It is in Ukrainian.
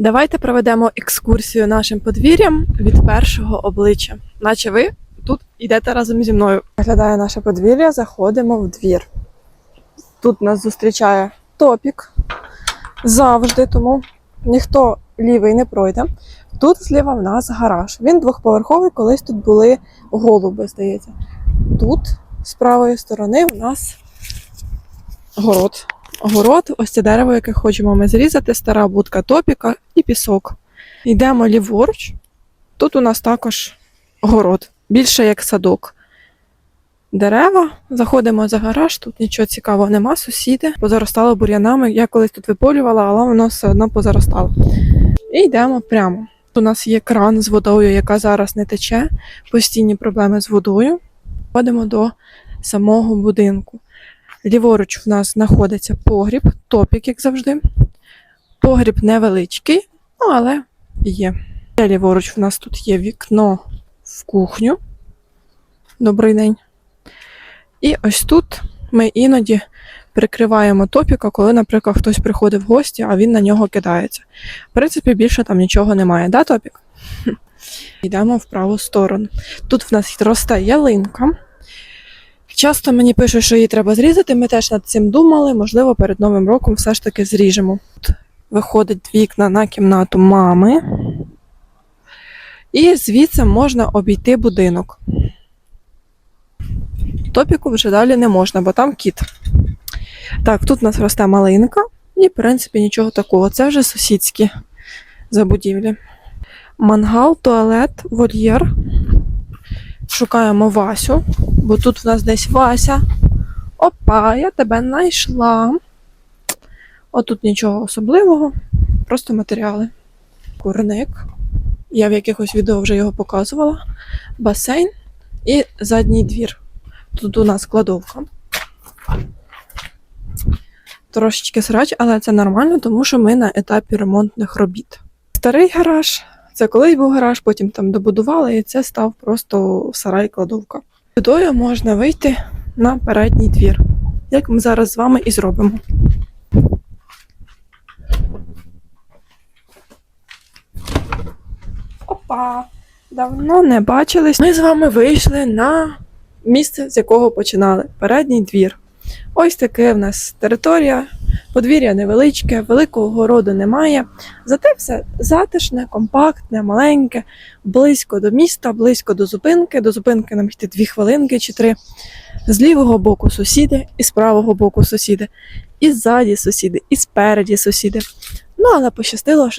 Давайте проведемо екскурсію нашим подвір'ям від першого обличчя. Наче ви тут йдете разом зі мною. Виглядає наше подвір'я, заходимо в двір. Тут нас зустрічає топік завжди, тому ніхто лівий не пройде. Тут зліва в нас гараж. Він двохповерховий, колись тут були голуби, здається. Тут з правої сторони у нас город. Город, ось це дерево, яке хочемо ми зрізати, стара будка топіка і пісок. Йдемо ліворуч. Тут у нас також город, більше як садок. Дерева, заходимо за гараж, тут нічого цікавого нема, сусіди позаростало бур'янами. Я колись тут виполювала, але воно все одно позаростало. І йдемо прямо. У нас є кран з водою, яка зараз не тече, постійні проблеми з водою. Ходимо до самого будинку. Ліворуч в нас знаходиться погріб, топік, як завжди. Погріб невеличкий, ну але є. Ліворуч в нас тут є вікно в кухню. Добрий день. І ось тут ми іноді прикриваємо топіка, коли, наприклад, хтось приходить в гості, а він на нього кидається. В принципі, більше там нічого немає, да, топік? Йдемо в праву сторону. Тут в нас росте ялинка. Часто мені пишуть, що її треба зрізати. Ми теж над цим думали. Можливо, перед Новим роком все ж таки зріжемо. Тут виходить вікна на кімнату мами. І звідси можна обійти будинок. Топіку вже далі не можна, бо там кіт. Так, тут у нас росте малинка, і, в принципі, нічого такого. Це вже сусідські забудівлі. Мангал, туалет, вольєр. Шукаємо Васю, бо тут в нас десь Вася. Опа, я тебе знайшла. Отут нічого особливого, просто матеріали. Курник. Я в якихось відео вже його показувала. Басейн і задній двір. Тут у нас кладовка. Трошечки срач, але це нормально, тому що ми на етапі ремонтних робіт. Старий гараж, це колись був гараж, потім там добудували, і це став просто сарай-кладовка. Сюдою можна вийти на передній двір, як ми зараз з вами і зробимо. Опа! Давно не бачились. Ми з вами вийшли на місце, з якого починали передній двір. Ось таке в нас територія, подвір'я невеличке, великого городу немає. Зате все затишне, компактне, маленьке, близько до міста, близько до зупинки. До зупинки нам йти дві хвилинки чи три. З лівого боку сусіди, і з правого боку сусіди, і ззаді сусіди, і спереді сусіди. Ну, але пощастило, що